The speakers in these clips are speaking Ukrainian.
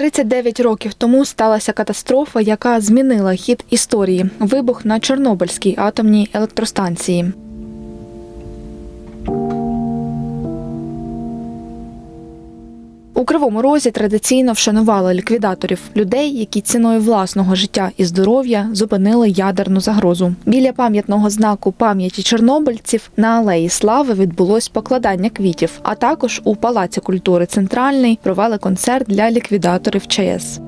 39 років тому сталася катастрофа, яка змінила хід історії вибух на Чорнобильській атомній електростанції. Кривому Розі традиційно вшанували ліквідаторів людей, які ціною власного життя і здоров'я зупинили ядерну загрозу. Біля пам'ятного знаку пам'яті чорнобильців на алеї Слави відбулось покладання квітів. А також у Палаці культури Центральний провели концерт для ліквідаторів ЧАЕС.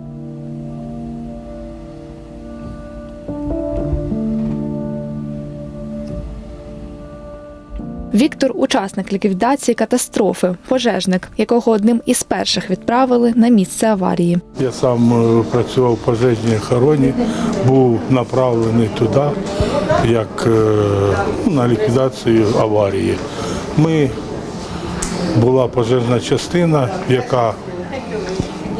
Віктор учасник ліквідації катастрофи, пожежник, якого одним із перших відправили на місце аварії. Я сам е, працював в пожежній охороні, був направлений туди як е, ну, на ліквідацію аварії. Ми була пожежна частина, яка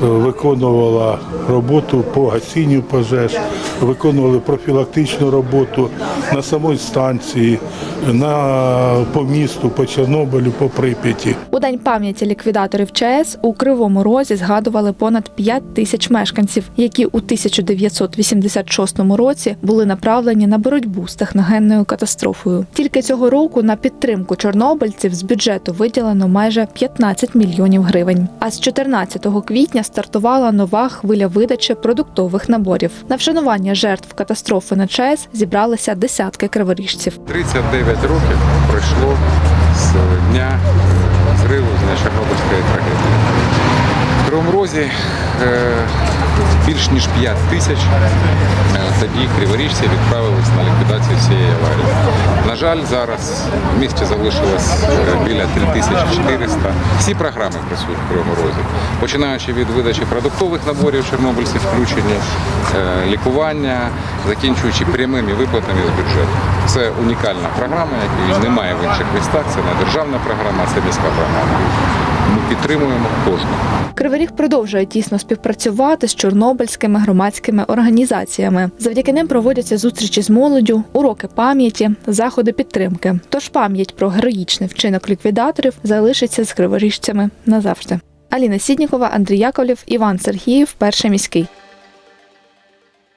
виконувала роботу по гасінню пожеж, виконували профілактичну роботу на самій станції, на, по місту, по Чорнобилю, по Прип'яті. У день пам'яті ліквідаторів ЧАЕС у Кривому Розі згадували понад 5 тисяч мешканців, які у 1986 році були направлені на боротьбу з техногенною катастрофою. Тільки цього року на підтримку чорнобильців з бюджету виділено майже 15 мільйонів гривень. А з 14 квітня стартувала нова хвиля видачі продуктових наборів. На вшанування жертв катастрофи на ЧАЕС зібралися десятки криворіжців. 39 років пройшло з дня зриву з Чорнобильської трагедії. В Кривому Розі е, більш ніж 5 тисяч е, тоді криворіжців відправились на ліквідацію цієї аварії. На жаль, зараз в місті залишилось е, біля 3400. Всі програми працюють в Кривому Розі, починаючи від видачі продуктових наборів чорнобильців включені, е, лікування, закінчуючи прямими виплатами з бюджету. Це унікальна програма, якої немає в інших містах. Це не державна програма, це міська програма. Ми підтримуємо кожного. Кривий Ріг продовжує тісно співпрацювати з чорнобильськими громадськими організаціями. Завдяки ним проводяться зустрічі з молоддю, уроки пам'яті, заходи підтримки. Тож пам'ять про героїчний вчинок ліквідаторів залишиться з криворіжцями назавжди. Аліна Сіднікова, Андрій Яковлів, Іван Сергіїв, перший міський.